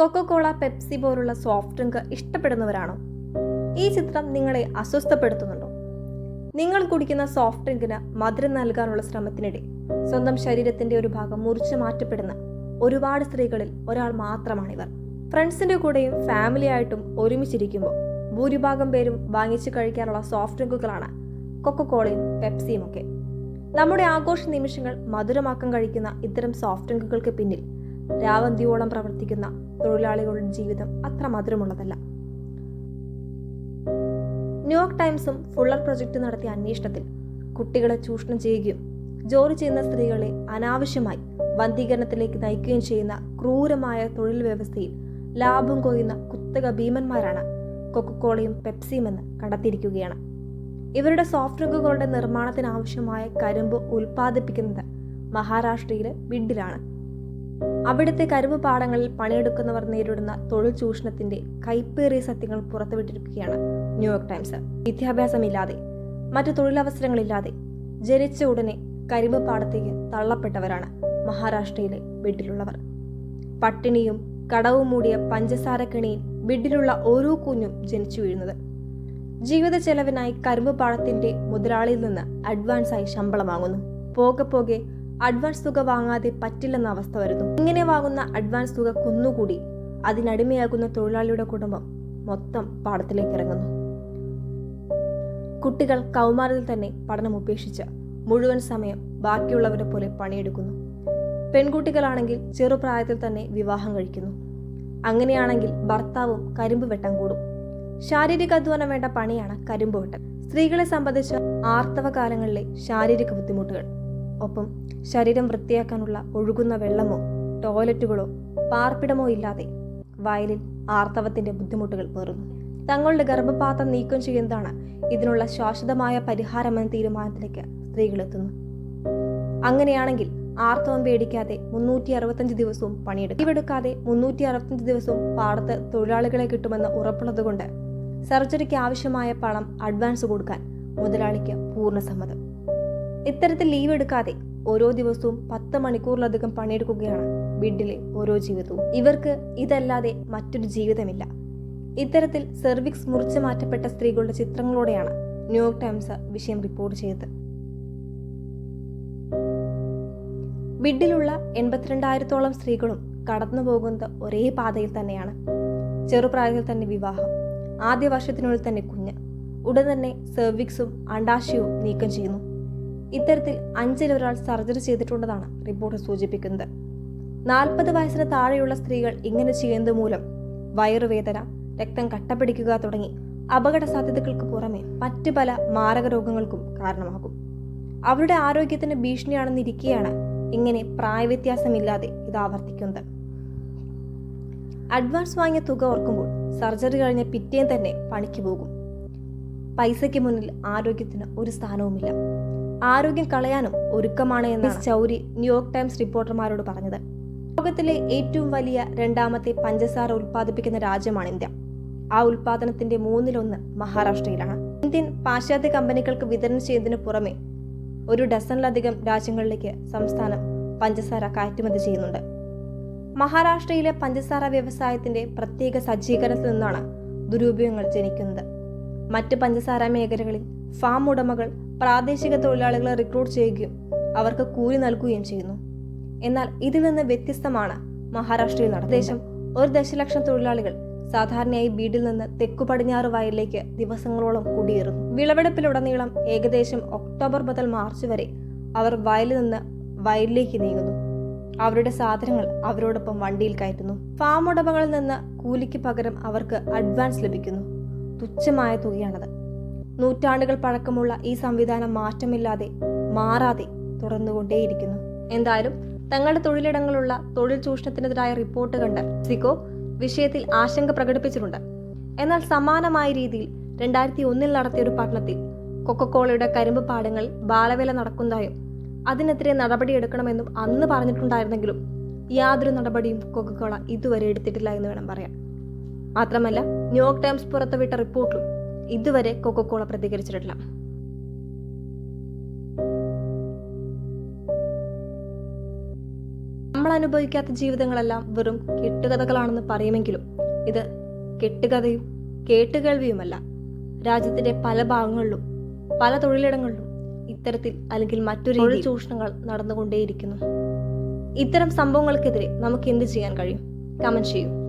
Coca Cola Pepsi പോലുള്ള soft drink ഇഷ്ടപ്പെടുന്നവരാണോ? ഈ ചിത്രം നിങ്ങളെ അസ്വസ്ഥപ്പെടുത്തുന്നുണ്ടോ? നിങ്ങൾ കുടിക്കുന്ന സോഫ്റ്റ് ഡ്രിങ്കിന് മധുരം നൽകാനുള്ള ശ്രമത്തിനിടെ സ്വന്തം ശരീരത്തിന്റെ ഒരു ഭാഗം മുറിച്ചു മാറ്റപ്പെടുന്ന ഒരുപാട് സ്ത്രീകളിൽ ഒരാൾ മാത്രമാണിവർ. ഫ്രണ്ട്സിന്റെ കൂടെയും ഫാമിലി ആയിട്ടും ഒരുമിച്ചിരിക്കുമ്പോൾ ഭൂരിഭാഗം പേരും വാങ്ങിച്ചു കഴിക്കാനുള്ള സോഫ്റ്റ് ഡ്രിങ്കുകളാണ് കൊക്കോകോളയും പെപ്സിയും ഒക്കെ. നമ്മുടെ ആഘോഷ നിമിഷങ്ങൾ മധുരമാക്കാൻ കഴിക്കുന്ന ഇത്തരം സോഫ്റ്റ് ഡ്രിങ്കുകൾക്ക് പിന്നിൽ രാവന്തിയോളം പ്രവർത്തിക്കുന്ന തൊഴിലാളികളുടെ ജീവിതം അത്ര മധുരമുള്ളതല്ല. ന്യൂയോർക്ക് ടൈംസും ഫുള്ളർ പ്രൊജക്ട് നടത്തിയ അന്വേഷണത്തിൽ കുട്ടികളെ ചൂഷണം ചെയ്യുകയും ജോലി ചെയ്യുന്ന സ്ത്രീകളെ അനാവശ്യമായി വന്ധീകരണത്തിലേക്ക് നയിക്കുകയും ചെയ്യുന്ന ക്രൂരമായ തൊഴിൽ വ്യവസ്ഥയിൽ ലാഭം കൊയ്യുന്ന കുത്തക ഭീമന്മാരാണ് കൊക്കക്കോളയും പെപ്സിയും എന്ന് കണ്ടെത്തിയിരിക്കുകയാണ്. ഇവരുടെ സോഫ്റ്റ് ഡ്രിങ്കുകളുടെ നിർമ്മാണത്തിന് ആവശ്യമായ കരിമ്പ് ഉൽപ്പാദിപ്പിക്കുന്നത് മഹാരാഷ്ട്രയിലെ ബിഡിലാണ് അവിടുത്തെ കരുവ് പാടങ്ങളിൽ പണിയെടുക്കുന്നവർ നേരിടുന്ന തൊഴിൽ ചൂഷണത്തിന്റെ കൈപ്പേറിയ സത്യങ്ങൾ പുറത്തുവിട്ടിരിക്കുകയാണ് ന്യൂയോർക്ക് ടൈംസ്. വിദ്യാഭ്യാസമില്ലാതെ മറ്റു തൊഴിലവസരങ്ങളില്ലാതെ ജനിച്ച ഉടനെ കരിമ്പ് പാടത്തേക്ക് തള്ളപ്പെട്ടവരാണ് മഹാരാഷ്ട്രയിലെ വീട്ടിലുള്ളവർ പട്ടിണിയും കടവും മൂടിയ പഞ്ചസാര കെണിയിൽ ഓരോ കുഞ്ഞും ജനിച്ചു വീഴുന്നത്. ജീവിത ചെലവിനായി കരിമ്പ് പാടത്തിന്റെ മുതലാളിയിൽ നിന്ന് അഡ്വാൻസായി ശമ്പളം വാങ്ങുന്നു. പോകെ പോകെ അഡ്വാൻസ് തുക വാങ്ങാതെ പറ്റില്ലെന്ന അവസ്ഥ വരുന്നു. ഇങ്ങനെ വാങ്ങുന്ന അഡ്വാൻസ് തുക കുന്നുകൂടി. അതിനടിമയാകുന്ന തൊഴിലാളിയുടെ കുടുംബം മൊത്തം പാടത്തിലേക്ക് ഇറങ്ങുന്നു. കുട്ടികൾ കൗമാരത്തിൽ തന്നെ പഠനം ഉപേക്ഷിച്ച് മുഴുവൻ സമയം ബാക്കിയുള്ളവരെ പോലെ പണിയെടുക്കുന്നു. പെൺകുട്ടികളാണെങ്കിൽ ചെറുപ്രായത്തിൽ തന്നെ വിവാഹം കഴിക്കുന്നു. അങ്ങനെയാണെങ്കിൽ ഭർത്താവും കരിമ്പ് വെട്ടം കൂടും. ശാരീരിക അധ്വാനം വേണ്ട പണിയാണ് കരിമ്പ് വെട്ടം സ്ത്രീകളെ സംബന്ധിച്ച് ആർത്തവ കാലങ്ങളിലെ ശാരീരിക ബുദ്ധിമുട്ടുകൾ. ഒപ്പം ശരീരം വൃത്തിയാക്കാനുള്ള ഒഴുകുന്ന വെള്ളമോ ടോയ്ലറ്റുകളോ പാർപ്പിടമോ ഇല്ലാതെ വയലിൽ ആർത്തവത്തിന്റെ ബുദ്ധിമുട്ടുകൾ പേറുന്നു. തങ്ങളുടെ ഗർഭപാത്രം നീക്കം ചെയ്യുന്നതാണ് ഇതിനുള്ള ശാശ്വതമായ പരിഹാരമെന്ന തീരുമാനത്തിലേക്ക് സ്ത്രീകൾ എത്തുന്നു. അങ്ങനെയാണെങ്കിൽ ആർത്തവം പേടിക്കാതെ മുന്നൂറ്റി അറുപത്തഞ്ച് ദിവസവും പണിയെടുക്കും. ഇവെടുക്കാതെ മുന്നൂറ്റി അറുപത്തഞ്ച് ദിവസവും പാടത്ത് തൊഴിലാളികളെ കിട്ടുമെന്ന് ഉറപ്പുള്ളതുകൊണ്ട് സർജറിക്ക് ആവശ്യമായ പണം അഡ്വാൻസ് കൊടുക്കാൻ മുതലാളിക്ക് പൂർണ സമ്മതം. ഇത്തരത്തിൽ ലീവ് എടുക്കാതെ ഓരോ ദിവസവും പത്ത് മണിക്കൂറിലധികം പണിയെടുക്കുകയാണ് ബിഡിലെ ഓരോ ജീവിതവും. ഇവർക്ക് ഇതല്ലാതെ മറ്റൊരു ജീവിതമില്ല. ഇത്തരത്തിൽ സെർവിക്സ് മുറിച്ചു മാറ്റപ്പെട്ട സ്ത്രീകളുടെ ചിത്രങ്ങളോടെയാണ് ന്യൂയോർക്ക് ടൈംസ് വിഷയം റിപ്പോർട്ട് ചെയ്തത്. ബിഡിലുള്ള എൺപത്തിരണ്ടായിരത്തോളം സ്ത്രീകളും കടന്നു പോകുന്നത് ഒരേ പാതയിൽ തന്നെയാണ്. ചെറുപ്രായത്തിൽ തന്നെ വിവാഹം ആദ്യ വർഷത്തിനുള്ളിൽ തന്നെ കുഞ്ഞ്. ഉടൻ തന്നെ സെർവിക്സും അണ്ടാശയവും നീക്കം ചെയ്യുന്നു. ഇത്തരത്തിൽ അഞ്ചിലൊരാൾ സർജറി ചെയ്തിട്ടുണ്ടെന്നാണ് റിപ്പോർട്ട് സൂചിപ്പിക്കുന്നത്. നാൽപ്പത് വയസ്സിന് താഴെയുള്ള സ്ത്രീകൾ ഇങ്ങനെ ചെയ്യുന്നത് മൂലം വയറുവേദന രക്തം കട്ടപിടിക്കുക തുടങ്ങി അപകട സാധ്യതകൾക്ക് പുറമെ മറ്റ് പല മാരക രോഗങ്ങൾക്കും കാരണമാകും. അവരുടെ ആരോഗ്യത്തിന് ഭീഷണിയാണെന്നിരിക്കെയാണ് ഇങ്ങനെ പ്രായവ്യത്യാസമില്ലാതെ ഇത് ആവർത്തിക്കുന്നത്. അഡ്വാൻസ് വാങ്ങിയ തുക ഓർക്കുമ്പോൾ സർജറി കഴിഞ്ഞ പിറ്റേം തന്നെ പണിക്ക് പോകും. പൈസയ്ക്ക് മുന്നിൽ ആരോഗ്യത്തിന് ഒരു സ്ഥാനവുമില്ല. ആരോഗ്യം കളയാനും ഒരുക്കമാണ് എന്ന് ചൗരി ന്യൂയോർക്ക് ടൈംസ് റിപ്പോർട്ടർമാരോട് പറഞ്ഞത്. ലോകത്തിലെ ഏറ്റവും വലിയ രണ്ടാമത്തെ പഞ്ചസാര ഉൽപ്പാദിപ്പിക്കുന്ന രാജ്യമാണ് ഇന്ത്യ. ആ ഉൽപാദനത്തിന്റെ മൂന്നിലൊന്ന് മഹാരാഷ്ട്രയിലാണ്. ഇന്ത്യൻ പാശ്ചാത്യ കമ്പനികൾക്ക് വിതരണം ചെയ്യുന്നതിന് പുറമെ ഒരു ഡസനിലധികം രാജ്യങ്ങളിലേക്ക് സംസ്ഥാനം പഞ്ചസാര കയറ്റുമതി ചെയ്യുന്നുണ്ട്. മഹാരാഷ്ട്രയിലെ പഞ്ചസാര വ്യവസായത്തിന്റെ പ്രത്യേക സജ്ജീകരണത്തിൽ നിന്നാണ് ദുരുപയോഗങ്ങൾ ജനിക്കുന്നത്. മറ്റ് പഞ്ചസാര മേഖലകളിൽ ഫാം ഉടമകൾ പ്രാദേശിക തൊഴിലാളികളെ റിക്രൂട്ട് ചെയ്യുകയും അവർക്ക് കൂലി നൽകുകയും ചെയ്യുന്നു. എന്നാൽ ഇതിൽ നിന്ന് വ്യത്യസ്തമാണ് മഹാരാഷ്ട്രയിൽ നടന്നത്. ഒരു ദശലക്ഷം തൊഴിലാളികൾ സാധാരണയായി ബീഡിൽ നിന്ന് തെക്കു പടിഞ്ഞാറ് വയലിലേക്ക് ദിവസങ്ങളോളം കുടിയേറുന്നു. വിളവെടുപ്പിലുടനീളം ഏകദേശം ഒക്ടോബർ മുതൽ മാർച്ച് വരെ അവർ വയലിൽ നിന്ന് വയലിലേക്ക് നീങ്ങുന്നു. അവരുടെ സാധനങ്ങൾ അവരോടൊപ്പം വണ്ടിയിൽ കയറ്റുന്നു. ഫാം ഉടമകളിൽ നിന്ന് കൂലിക്ക് പകരം അവർക്ക് അഡ്വാൻസ് ലഭിക്കുന്നു. തുച്ഛമായ തുകയാണത്. നൂറ്റാണ്ടുകൾ പഴക്കമുള്ള ഈ സംവിധാനം മാറ്റമില്ലാതെ മാറാതെ തുടർന്നുകൊണ്ടേയിരിക്കുന്നു. എന്തായാലും തങ്ങളുടെ തൊഴിലിടങ്ങളുള്ള തൊഴിൽ ചൂഷണത്തിനെതിരായ റിപ്പോർട്ട് കണ്ട് സിക്കോ വിഷയത്തിൽ ആശങ്ക പ്രകടിപ്പിച്ചിട്ടുണ്ട്. എന്നാൽ സമാനമായ രീതിയിൽ രണ്ടായിരത്തി ഒന്നിൽ നടത്തിയ ഒരു പഠനത്തിൽ കൊക്കക്കോളയുടെ കരിമ്പ് പാടങ്ങൾ ബാലവേല നടക്കുന്നതായും അതിനെതിരെ നടപടിയെടുക്കണമെന്നും അന്ന് പറഞ്ഞിട്ടുണ്ടായിരുന്നെങ്കിലും യാതൊരു നടപടിയും കൊക്കക്കോള ഇതുവരെ എടുത്തിട്ടില്ല എന്ന് വേണം പറയാൻ. മാത്രമല്ല ന്യൂയോർക്ക് ടൈംസ് പുറത്തുവിട്ട റിപ്പോർട്ടിലും ഇതുവരെ കൊക്കക്കോള പ്രതികരിച്ചിട്ടില്ല. നമ്മൾ അനുഭവിക്കാത്ത ജീവിതങ്ങളെല്ലാം വെറും കെട്ടുകഥകളാണെന്ന് പറയുമെങ്കിലും ഇത് കെട്ടുകഥയും കേട്ടുകേൾവിയുമല്ല. രാജ്യത്തിന്റെ പല ഭാഗങ്ങളിലും പല തൊഴിലിടങ്ങളിലും ഇത്തരത്തിൽ അല്ലെങ്കിൽ മറ്റൊരു തൊഴിൽ ചൂഷണങ്ങൾ നടന്നുകൊണ്ടേയിരിക്കുന്നു. ഇത്തരം സംഭവങ്ങൾക്കെതിരെ നമുക്ക് എന്ത് ചെയ്യാൻ കഴിയും? കമന്റ് ചെയ്യൂ.